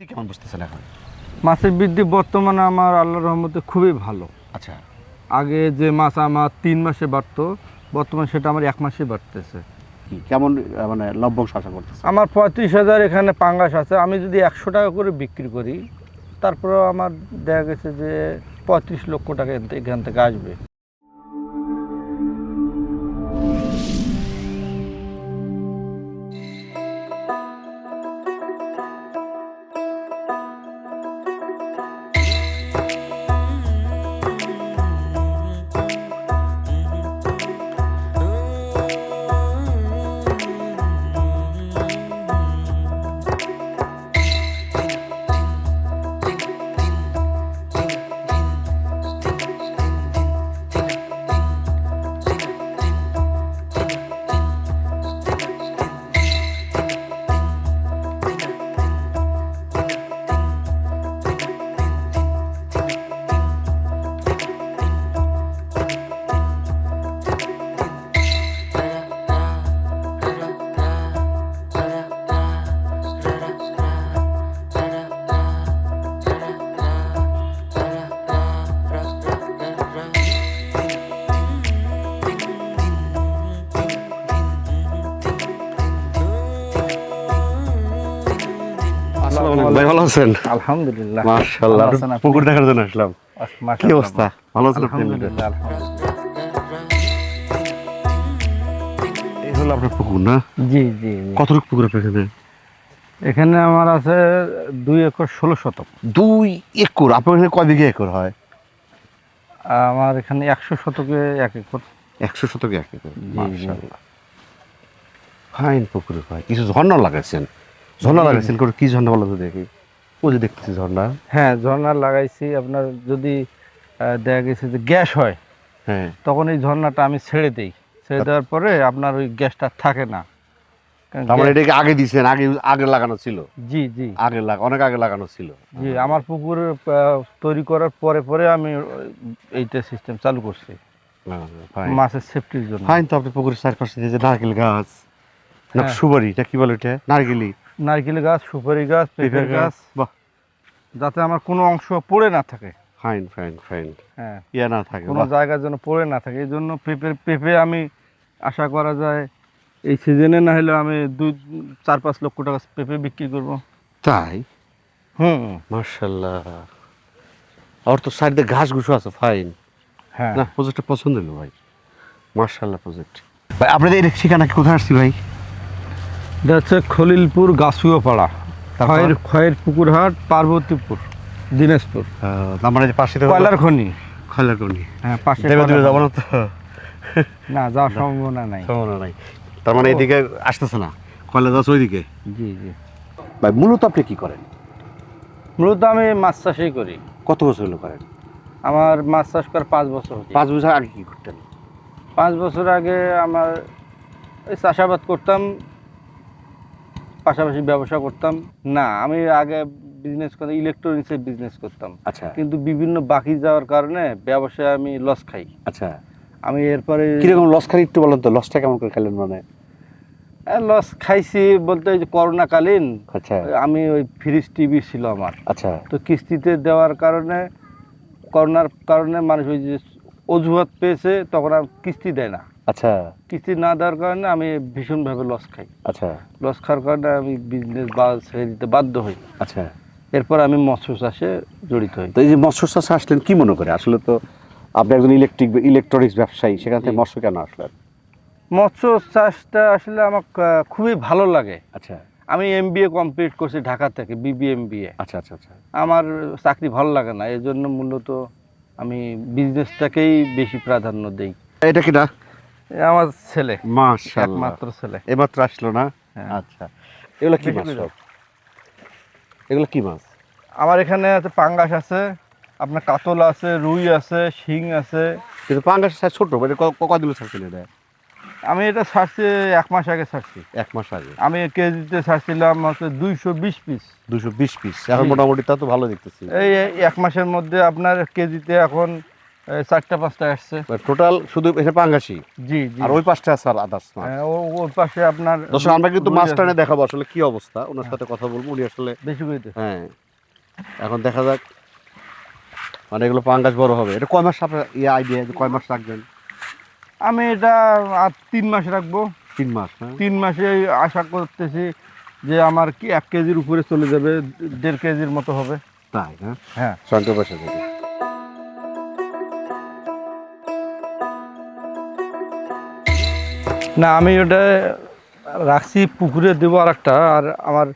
কেমন বুঝতেছেন এখন? মাছের বৃদ্ধি বর্তমানে আমার আল্লাহর রহমতে খুবই ভালো। আচ্ছা। আগে যে মাছ আমার তিন মাসে বাড়তো বর্তমানে সেটা আমার এক মাসে বাড়তেছে। কি কেমন মানে লভ্যাংশ আশা করতেছে আমার পঁয়ত্রিশ হাজার এখানে পাঙ্গাস আছে আমি যদি একশো টাকা করে বিক্রি করি তারপরেও আমার দেখা গেছে যে পঁয়ত্রিশ লক্ষ টাকা এখান থেকে আসবে। ভাই ভালো আছেন? আলহামদুলিল্লাহ। মাশাআল্লাহ? পুকুর দেখার জন্য আসলাম। কি অবস্থা? ভালো আছেন আপনি? আলহামদুলিল্লাহ আলহামদুলিল্লাহ। এই হলো আপনার পুকুর না? জি জি। কতটুকু পুকুর আপনার এখানে? এখানে আমার আছে দুই একর ষোলো শতক। দুই একর? আপনার এখানে কয় বিঘা একর হয়? আমার এখানে একশো শতকে এক একর। একশো শতকে এক একর। মাশাআল্লাহ। ফাইন পুকুরে ভাই কিছু ঝর্ণা লাগাইছেন? ঝর্ণা করে কি ঝর্ণা বলো তো দেখি। ওই যে দেখতেছি ঝর্ণা। হ্যাঁ ঝর্ণা লাগাইছি আপনার যদি দেখা গেছে যে গ্যাস হয় হ্যাঁ। তখন এই ঝর্ণাটা আমি ছেড়ে দিই। ছেড়ে দেওয়ার পরে আপনার ওই গ্যাসটা থাকে না। কারণ তার মানে এটাকে আগে দিছেন আগে আগে লাগানো ছিল? জি জি। আগে লাগা অনেক আগে লাগানো ছিল। জি আমার পুকুর তৈরি করার পরে পরে আমি এইটা সিস্টেম চালু করছি। মাছের সেফটির জন্য। ফাইন তো আপনি পুকুরের চারপাশে যে নারকেল গাছ হ্যাঁ। সুপারি এটা কি বলে এটা নারকেলি। নারকেল গাছ সুপারি গাছ পেঁপের গাছ বাহ। যাতে আমার কোনো অংশ পড়ে না থাকে। ফাইন ফাইন ফাইন হ্যাঁ। ইয়া না থাকে কোনো। জায়গার জন্য পড়ে না থাকে। এই জন্য পেঁপে পেঁপে আমি আশা করা যায় এই সিজনে না হলে আমি দুই চার পাঁচ লক্ষ টাকা পেঁপে বিক্রি করব। তাই? হুম। মার্শাল্লাহ আর তো সাইডে ঘাস ঘুষো আছে ফাইন হ্যাঁ। না প্রজেক্টটা পছন্দ হলো ভাই। মার্শাল্লাহ প্রজেক্ট ভাই আপনাদের এই ঠিকানা কি কোথায় আসছি ভাই? এটা হচ্ছে খলিলপুর গাছুয়া পাড়া খয়ের খয়ের পুকুরহাট পার্বতীপুর দিনাজপুর। আমার যে পাশে কয়লার খনি। খয়লার কোনি হ্যাঁ পাশে যাব না খনি। তো। না যাওয়ার সম্ভাবনা নাই। সম্ভাবনা নাই। তার মানে এদিকে আসতেছে না কয়লা যাচ্ছে ওইদিকে? জি জি। ভাই মূলত আপনি কি করেন? মূলত আমি মাছ চাষই করি। কত বছর হলো করেন? আমার মাছ চাষ করার পাঁচ বছর পাঁচ বছর আগে কি করতেন? পাঁচ বছর আগে আমার এই চাষাবাদ করতাম পাশাপাশি ব্যবসা করতাম। না আমি আগে বিজনেস করতাম ইলেকট্রনিক্সের বিজনেস করতাম। আচ্ছা। কিন্তু বিভিন্ন বাকি যাওয়ার কারণে ব্যবসায় আমি লস খাই। আচ্ছা। আমি এরপরে কীরকম লস খাই একটু বলেন তো লসটা কেমন করে খেলেন মানে? লস খাইছি বলতে ওই যে করোনাকালীন। আচ্ছা। আমি ওই ফ্রিজ টিভি ছিল আমার। আচ্ছা। তো কিস্তিতে দেওয়ার কারণে করোনার কারণে মানুষ ওই যে অজুহাত পেয়েছে তখন আর কিস্তি দেয় না। আচ্ছা। কিস্তি না দেওয়ার কারণে আমি ভীষণভাবে লস খাই। আচ্ছা। লস খাওয়ার কারণে আমি বিজনেস বা ছেড়ে দিতে বাধ্য হই। আচ্ছা। এরপর আমি মৎস্য চাষে জড়িত হই। তো এই যে মৎস্য চাষে আসলেন কি মনে করে? আসলে তো আপনি একজন ইলেকট্রিক ইলেকট্রনিক্স ব্যবসায়ী সেখান থেকে মৎস্য কেন আসলেন? মৎস্য চাষটা আসলে আমার খুবই ভালো লাগে। আচ্ছা। আমি এম বি এ কমপ্লিট করছি ঢাকা থেকে বিবি এম বি এ আচ্ছা আচ্ছা আচ্ছা। আমার চাকরি ভালো লাগে না এই জন্য মূলত আমি বিজনেসটাকেই বেশি প্রাধান্য দিই। এটা কি না? আমার ছেলে মাশাআল্লাহ। একমাত্র ছেলে। এমাত্র আসলো না? হ্যাঁ। আচ্ছা। এগুলো কি মাছ এগুলো কি মাছ? আমার এখানে আছে পাঙ্গাস আছে আপনার কাতল আছে রুই আছে শিং আছে। কিন্তু পাঙ্গাস সাইজ ছোট মানে কদিন ছাড়ছিল এটা? আমি এটা ছাড়ছি এক মাস আগে ছাড়ছি এক মাস আগে। আমি কেজিতে ছাড়ছিলাম হচ্ছে দুইশো বিশ পিস। দুশো বিশ পিস। এখন মোটামুটি তা তো ভালো দেখতেছি। এই এক মাসের মধ্যে আপনার কেজিতে এখন চারটা পাঁচটা আসছে। টোটাল শুধু এটা পাঙ্গাসি জি জি। আর ওই পাশটা আছে আর আদার্স মাছ হ্যাঁ, পাশে আপনার দর্শক আমরা কিন্তু দেখাবো আসলে কি অবস্থা। ওনার সাথে কথা বলব উনি আসলে বেশি কইতে হ্যাঁ। এখন দেখা যাক। মানে এগুলো পাঙ্গাস বড় হবে। এটা কয় মাস আপনার ইয়ে আইডিয়া কয় মাস রাখবেন? আমি এটা আর তিন মাস রাখব। তিন মাস হ্যাঁ। তিন মাসে আশা করতেছি যে আমার কি এক কেজির উপরে চলে যাবে দেড় কেজির মতো হবে। তাই হ্যাঁ। হ্যাঁ। না আমি ওটা রাখছি পুকুরে দেবো আর একটা আর আমার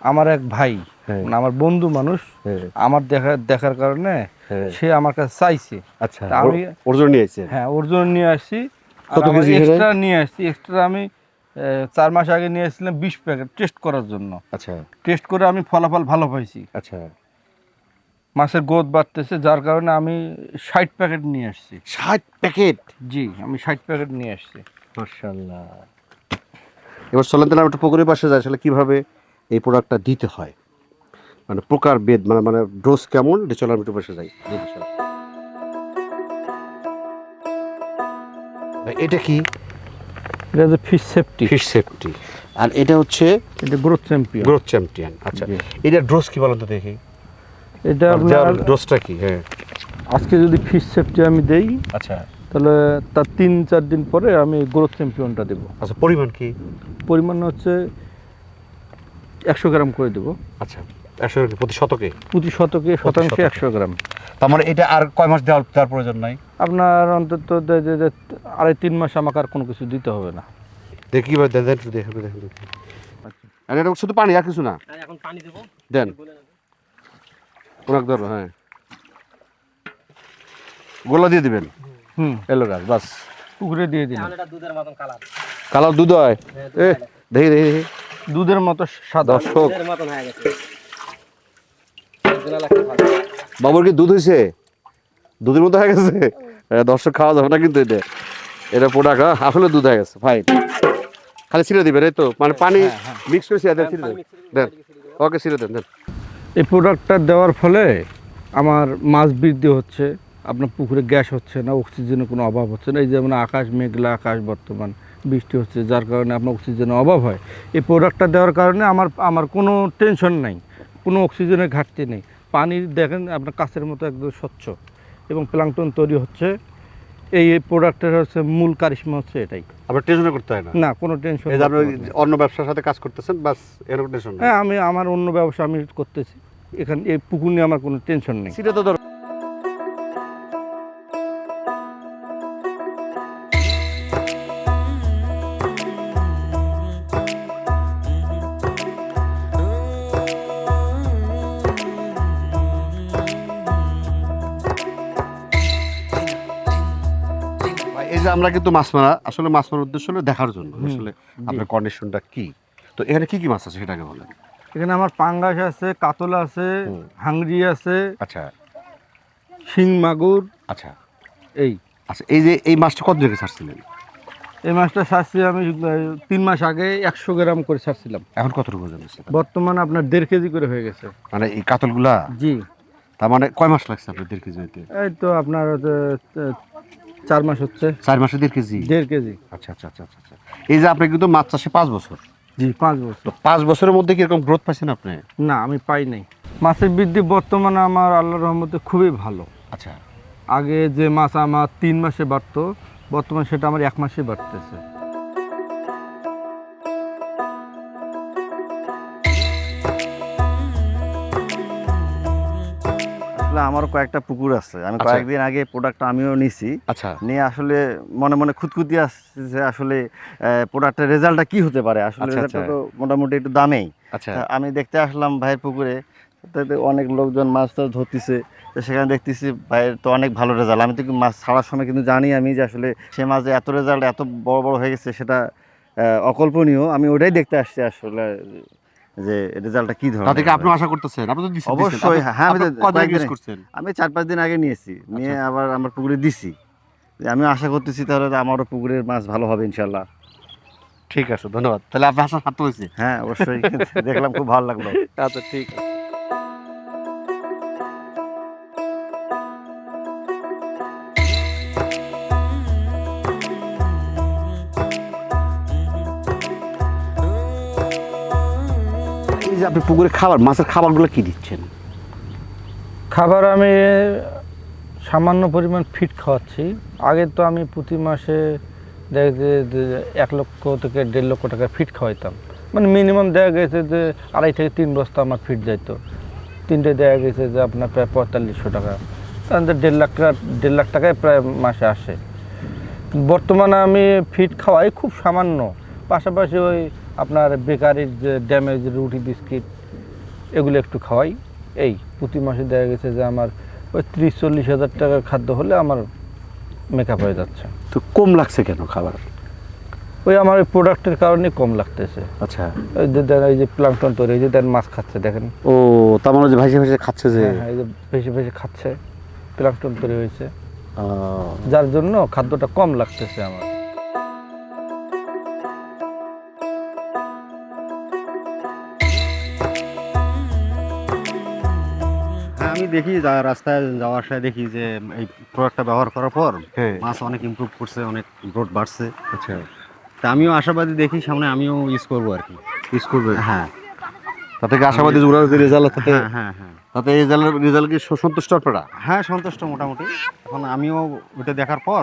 আমার এক ভাই হ্যাঁ। মানে আমার বন্ধু মানুষ হ্যাঁ। আমার দেখা দেখার কারণে হ্যাঁ। সে আমার কাছে চাইছে। আচ্ছা আমি- ওর- জন্য নিয়ে এসেছেন হ্যাঁ ওর জন্য নিয়ে আসছি? এক্সট্রা নিয়ে আসছি। এক্সট্রা আমি চার মাস আগে নিয়ে আসছিলাম বিশ প্যাকেট টেস্ট করার জন্য। আচ্ছা। টেস্ট করে আমি ফলাফল ভালো পাইছি। আচ্ছা। মাছের গোদ বাড়তেছে যার কারণে আমি ষাট প্যাকেট নিয়ে আসছি। ষাট প্যাকেট? জি আমি ষাট প্যাকেট নিয়ে আসছি। মার্শাল্লাহ এবার চলেন তাহলে একটু পুকুরের পাশে যাই আসলে কীভাবে এই প্রোডাক্টটা দিতে হয়? মানে প্রকার বেদ মানে মানে ডোজ কেমন? এটা চলো আমি একটু পাশে যাই। এটা কি? এটা হচ্ছে ফিশ সেফটি ফিশ সেফটি আর এটা হচ্ছে? এটা গ্রোথ চ্যাম্পিয়ন গ্রোথ চ্যাম্পিয়ন আচ্ছা। এটা ডোজ কি বলতো দেখি। এটা আপনার ডোজটা কি? হ্যাঁ। আজকে যদি ফিশ সেফটি আমি দেই আচ্ছা। তাহলে তার তিন চার দিন পরে আমি গ্রোথ চ্যাম্পিয়নটা দেবো। আচ্ছা পরিমাণ কি? পরিমাণ হচ্ছে একশো গ্রাম করে দেবো। আচ্ছা একশো প্রতি শতকে? প্রতি শতকে শতাংশে একশো গ্রাম। তার মানে এটা আর কয় মাস দেওয়ার দেওয়ার প্রয়োজন নাই? আপনার অন্তত দে- দে- দে- আড়াই তিন মাস আমাকে আর কোনো কিছু দিতে হবে না। দেখি দেখেন দেখেন দেখেন এটা শুধু পানি আর কিছু না? এখন পানি দেবো। দেন। ওনাকে ধরো হ্যাঁ। গোলা দিয়ে দিবেন? হুম। এলো গাছ বাস। পুকুরে দিয়ে দিন দুধের মতন কালার কালার দুধ হয়? এ দেখি দেখি দুধের মতো সাদা। দর্শক। হয়ে। বাবুর কি দুধ হয়েছে দুধের মতো হয়ে গেছে? দর্শক খাওয়া যাবে না কিন্তু এটা। এটা প্রোডাক্ট আসলে দুধ হয়ে গেছে ফাইন খালি ছিঁড়ে দিবেন এই তো? মানে পানি মিক্স করে ছিঁড়ে দেন। ছিঁড়ে দেন। দেন ওকে ছিঁড়ে দেন দেন। এই প্রোডাক্টটা দেওয়ার ফলে আমার মাছ বৃদ্ধি হচ্ছে, আপনার পুকুরে গ্যাস হচ্ছে না অক্সিজেনের কোনো অভাব হচ্ছে না। এই যেমন আকাশ, মেঘলা আকাশ বর্তমান বৃষ্টি হচ্ছে, যার কারণে আপনার অক্সিজেনের অভাব হয়। এই প্রোডাক্টটা দেওয়ার কারণে আমার আমার কোনো টেনশন নাই, কোনো অক্সিজেনের ঘাটতি নেই। পানি দেখেন আপনার কাছের মতো একদম স্বচ্ছ এবং প্লাংটন তৈরি হচ্ছে। এই প্রোডাক্টের হচ্ছে মূল কারিশমা হচ্ছে এটাই। আবার টেনশন করতে হয় না? না কোনো টেনশন এই যে আপনি অন্য ব্যবসার সাথে কাজ করতেছেন বাস এরকম টেনশন হ্যাঁ আমি আমার অন্য ব্যবসা আমি করতেছি। এখানে এই পুকুর নিয়ে আমার কোনো টেনশন নেই। সেটা তো আমরা কিন্তু মাছ মারা আসলে মাছ মারার উদ্দেশ্য হলো দেখার জন্য আসলে আপনার কন্ডিশনটা কি? তো এখানে কি কি মাছ আছে সেটাকে বলেন। এখানে আমার পাঙ্গাস আছে কাতল আছে হাংরি আছে আচ্ছা। শিং মাগুর আচ্ছা। এই। আচ্ছা এই যে এই মাছটা কত দিকে ছাড়ছিলেন? এই মাছটা ছাড়ছি আমি তিন মাস আগে একশো গ্রাম করে ছাড়ছিলাম। এখন কতটুকু ওজন হচ্ছে বর্তমানে আপনার দেড় কেজি করে হয়ে গেছে। মানে এই কাতলগুলা? জি। তার মানে কয় মাস লাগছে আপনার দেড় কেজি হইতে? এই তো আপনার চার মাস হচ্ছে। চার মাসে দেড় কেজি? দেড় কেজি। আচ্ছা আচ্ছা আচ্ছা আচ্ছা আচ্ছা। এই যে আপনি কিন্তু মাছ চাষে পাঁচ বছর। জি পাঁচ বছর। পাঁচ বছরের মধ্যে কীরকম গ্রোথ পাইছেন আপনি? না আমি পাই নাই। মাছের বৃদ্ধি বর্তমানে আমার আল্লাহর রহমতে খুবই ভালো। আচ্ছা। আগে যে মাছ আমার তিন মাসে বাড়তো বর্তমানে সেটা আমার এক মাসে বাড়তেছে। আমারও কয়েকটা পুকুর আছে। আমি আচ্ছা। কয়েকদিন আগে প্রোডাক্টটা আমিও নিছি। আচ্ছা। নিয়ে আসলে মনে মনে খুঁতখুতি আসছে যে আসলে প্রোডাক্টের রেজাল্টটা কি হতে পারে? আসলে আচ্ছা, রেজাল্টটা আচ্ছা। তো মোটামুটি একটু দামেই। আচ্ছা। আমি দেখতে আসলাম ভাইয়ের পুকুরে তাতে অনেক লোকজন মাছ টাছ ধরতেছে। তো সেখানে দেখতেছি ভাইয়ের তো অনেক ভালো রেজাল্ট আমি তো মাছ ছাড়ার সময় কিন্তু জানি আমি যে আসলে সে মাছ এত রেজাল্ট এত বড় বড় হয়ে গেছে সেটা আহ, অকল্পনীয়। আমি ওটাই দেখতে আসছি আসলে যে রেজাল্টটা কি ধরনের তাদেরকে আপনি আশা করতেছেন আপনি তো দিছেন অবশ্যই, হ্যাঁ, আমি কয়েকদিন করছেন? আমি চার পাঁচ দিন আগে নিয়েছি নিয়ে আবার আমার পুকুরে দিছি। আমি আশা করতেছি তাহলে আমারও পুকুরের মাছ ভালো হবে ইনশাল্লাহ ঠিক আছে ধন্যবাদ। তাহলে আপনার আশা সার্থক হয়েছে? হ্যাঁ অবশ্যই। দেখলাম খুব ভালো লাগল। আচ্ছা ঠিক আছে। আপনি পুকুরে খাবার, মাছের খাবারগুলো কি দিচ্ছেন? খাবার আমি সামান্য পরিমাণ ফিট খাওয়াচ্ছি। আগে তো আমি প্রতি মাসে দেখা গেছে এক লক্ষ থেকে দেড় লক্ষ টাকা ফিট খাওয়াইতাম। মানে মিনিমাম দেখা গেছে যে আড়াই থেকে তিন বস্তা আমার ফিট যাইতো। তিনটে দেখা গেছে যে আপনার প্রায় পঁয়তাল্লিশশো টাকা। তাহলে তো দেড় লাখ টাকা দেড় লাখ টাকায় প্রায় মাসে আসে। বর্তমানে আমি ফিট খাওয়াই খুব সামান্য। পাশাপাশি ওই আপনার বেকারির যে ড্যামেজ রুটি বিস্কিট এগুলো একটু খাওয়াই। এই প্রতি মাসে দেখা গেছে যে আমার ওই ত্রিশ চল্লিশ হাজার টাকার খাদ্য হলে আমার মেকআপ হয়ে যাচ্ছে। তো কম লাগছে কেন খাবার? ওই আমার ওই প্রোডাক্টের কারণে কম লাগতেছে। আচ্ছা। ওই যে দেন এই যে প্লাংটন তৈরি যে দেন মাছ খাচ্ছে দেখেন। ও তার মানে যে ভেসে ভাইসে খাচ্ছে যে? হ্যাঁ, হ্যাঁ, এই যে ভেসে ভেসে খাচ্ছে প্লাংটন তৈরি হয়েছে। যার জন্য খাদ্যটা কম লাগতেছে আমার। দেখি যা- রাস্তায় যাওয়ার আসায় দেখি যে এই প্রোডাক্টটা ব্যবহার করার পর হ্যাঁ। মাছ অনেক ইমপ্রুভ করছে অনেক গ্রোথ বাড়ছে। আচ্ছা। তা আমিও আশাবাদী দেখি সামনে আমিও ইউজ করব আর কি। ইউজ করবে? হ্যাঁ। তাতে কি আশাবাদী ওনার যে রেজাল্ট তাতে হ্যাঁ হ্যাঁ হ্যাঁ। তাতে এই রেজাল্ট রেজাল্ট কি সন্তুষ্ট আপনারা হ্যাঁ সন্তুষ্ট মোটামুটি। এখন আমিও ওটা দেখার পর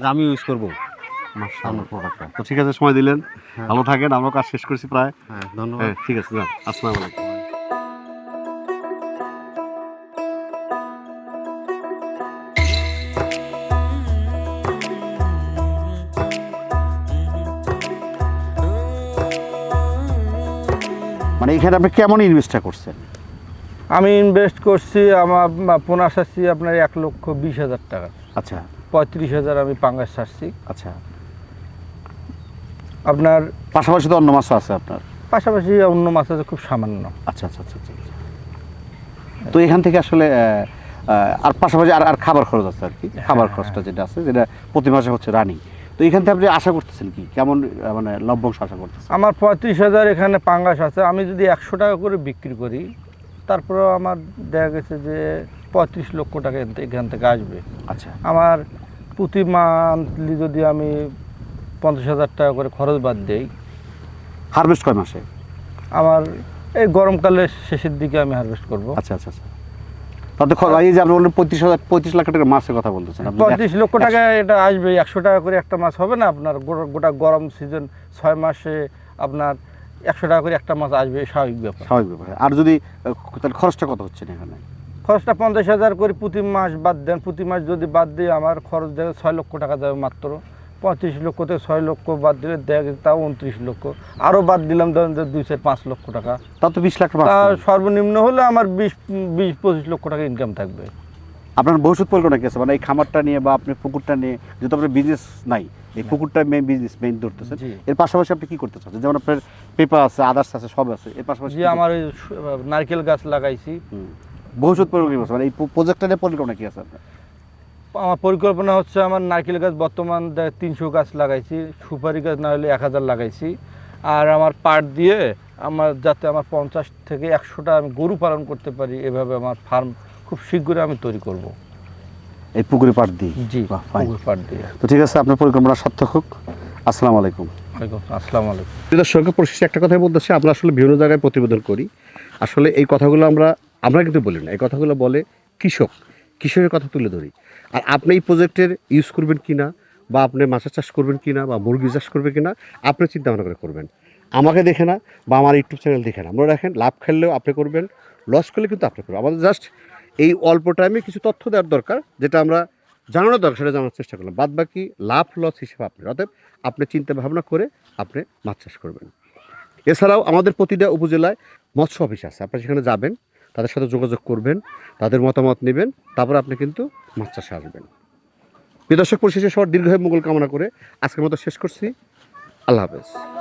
যে আমিও ইউজ করব। তো ঠিক আছে সময় দিলেন। হ্যাঁ। ভালো থাকেন আমরা কাজ শেষ করছি প্রায়। হ্যাঁ ধন্যবাদ। হ্যাঁ ঠিক আছে আসসালামু আলাইকুম। মানে এখানে আপনি কেমন ইনভেস্টটা করছেন? আমি ইনভেস্ট করছি আমার পোনা সারছি আপনার এক লক্ষ বিশ হাজার টাকা। আচ্ছা। পঁয়ত্রিশ হাজার আমি পাঙ্গাস সারছি আচ্ছা। আপনার পাশাপাশি তো অন্য মাছও আছে আপনার। পাশাপাশি অন্য মাছ আছে খুব সামান্য। আচ্ছা আচ্ছা আচ্ছা আচ্ছা আচ্ছা। তো এখান থেকে আসলে আর পাশাপাশি আর আর খাবার খরচ আছে আর কি। খাবার খরচটা যেটা আছে যেটা প্রতি মাসে হচ্ছে রানিং। তো এখান থেকে আপনি আশা করতেছেন কি? কেমন মানে লভ্যাংশ আশা করতেছেন? আমার পঁয়ত্রিশ হাজার এখানে পাঙ্গাস আছে। আমি যদি একশো টাকা করে বিক্রি করি তারপরেও আমার দেখা গেছে যে পঁয়ত্রিশ লক্ষ টাকা এখান থেকে আসবে। আচ্ছা। আমার প্রতি মান্থলি যদি আমি পঞ্চাশ হাজার টাকা করে খরচ বাদ দেই হারভেস্ট কয় মাসে? আমার এই গরমকালের শেষের দিকে আমি হারভেস্ট করব। আচ্ছা আচ্ছা আচ্ছা। তাতে এই যে আপনি বললেন পঁয়ত্রিশ হাজার পঁয়ত্রিশ লাখ টাকার মাছের কথা বলতেছেন পঁয়ত্রিশ লক্ষ টাকা এটা আসবে একশো টাকা করে একটা মাছ হবে না আপনার গোটা- গরম সিজন ছয় মাসে আপনার একশো টাকা করে একটা মাছ আসবে স্বাভাবিক ব্যাপার। স্বাভাবিক ব্যাপার। আর যদি তাহলে খরচটা কত হচ্ছে না এখানে? খরচটা পঞ্চাশ হাজার করে প্রতি মাস বাদ দেন প্রতি মাস যদি বাদ দিয়ে আমার খরচ দেবে ছয় লক্ষ টাকা যাবে মাত্র। পঁয়ত্রিশ লক্ষ থেকে ছয় লক্ষ বাদ দিলে দেখ তাও উনত্রিশ লক্ষ। আরও বাদ দিলাম ধরেন দুই চার পাঁচ লক্ষ টাকা। তা তো বিশ লাখ টাকা সর্বনিম্ন হলে আমার বিশ বিশ পঁচিশ লক্ষ টাকা ইনকাম থাকবে। আপনার ভবিষ্যৎ পরিকল্পনা কি আছে? মানে এই খামারটা নিয়ে বা আপনি পুকুরটা নিয়ে যেহেতু আপনার বিজনেস নাই এই পুকুরটা মেন বিজনেস মেইন ধরতেছেন। এর পাশাপাশি আপনি কি করতে চাচ্ছেন? যেমন আপনার পেপার আছে আদার্স আছে সব আছে। এর পাশাপাশি আমার ওই নারকেল গাছ লাগাইছি। ভবিষ্যৎ পরিকল্পনা মানে এই প্রজেক্টটা নিয়ে পরিকল্পনা কি আছে আপনার? আমার পরিকল্পনা হচ্ছে আমার নারকেল গাছ বর্তমান তিনশো গাছ লাগাইছি সুপারি গাছ না হলে এক হাজার লাগাইছি। আর আমার পাট দিয়ে আমার যাতে আমার পঞ্চাশ থেকে একশোটা আমি গরু পালন করতে পারি এভাবে আমার ফার্ম খুব শীঘ্রই আমি তৈরি করব। এই পুকুরে পাট দিই জি. পুকুর পাট দিয়ে। তো ঠিক আছে আপনার পরিকল্পনা সার্থক হোক। আসসালামু আলাইকুম। আসসালামু আলাইকুম। পরিশেষে একটা কথাই বলতেছি আমরা আসলে বিভিন্ন জায়গায় প্রতিবেদন করি। আসলে এই কথাগুলো আমরা আমরা কিন্তু বলি না এই কথাগুলো বলে কৃষক। কৃষকের কথা তুলে ধরি। আর আপনি এই প্রজেক্টের ইউজ করবেন কি না বা আপনি মাছের চাষ করবেন কি না বা মুরগি চাষ করবেন কি না আপনি চিন্তা ভাবনা করে করবেন। আমাকে দেখে না, বা আমার ইউটিউব চ্যানেল দেখে না। আমরা রাখেন, লাভ খেললেও আপনি করবেন লস করলে কিন্তু আপনি করবেন। আমাদের জাস্ট এই অল্প টাইমে কিছু তথ্য দেওয়ার দরকার, যেটা আমরা জানানোর দরকার, সেটা জানার চেষ্টা করলাম। বাদ বাকি লাভ লস হিসেবে আপনি, অতএব আপনি চিন্তা ভাবনা করে আপনি মাছ চাষ করবেন। এছাড়াও আমাদের প্রতিটা উপজেলায় মৎস্য অফিস আছে। আপনি সেখানে যাবেন তাদের সাথে যোগাযোগ করবেন, তাদের মতামত নেবেন, তারপর আপনি কিন্তু মাছ চাষে আসবেন। প্রিয় দর্শক, পরিশেষে সবার দীর্ঘ মঙ্গল কামনা করে আজকের মতো শেষ করছি। আল্লাহ হাফেজ।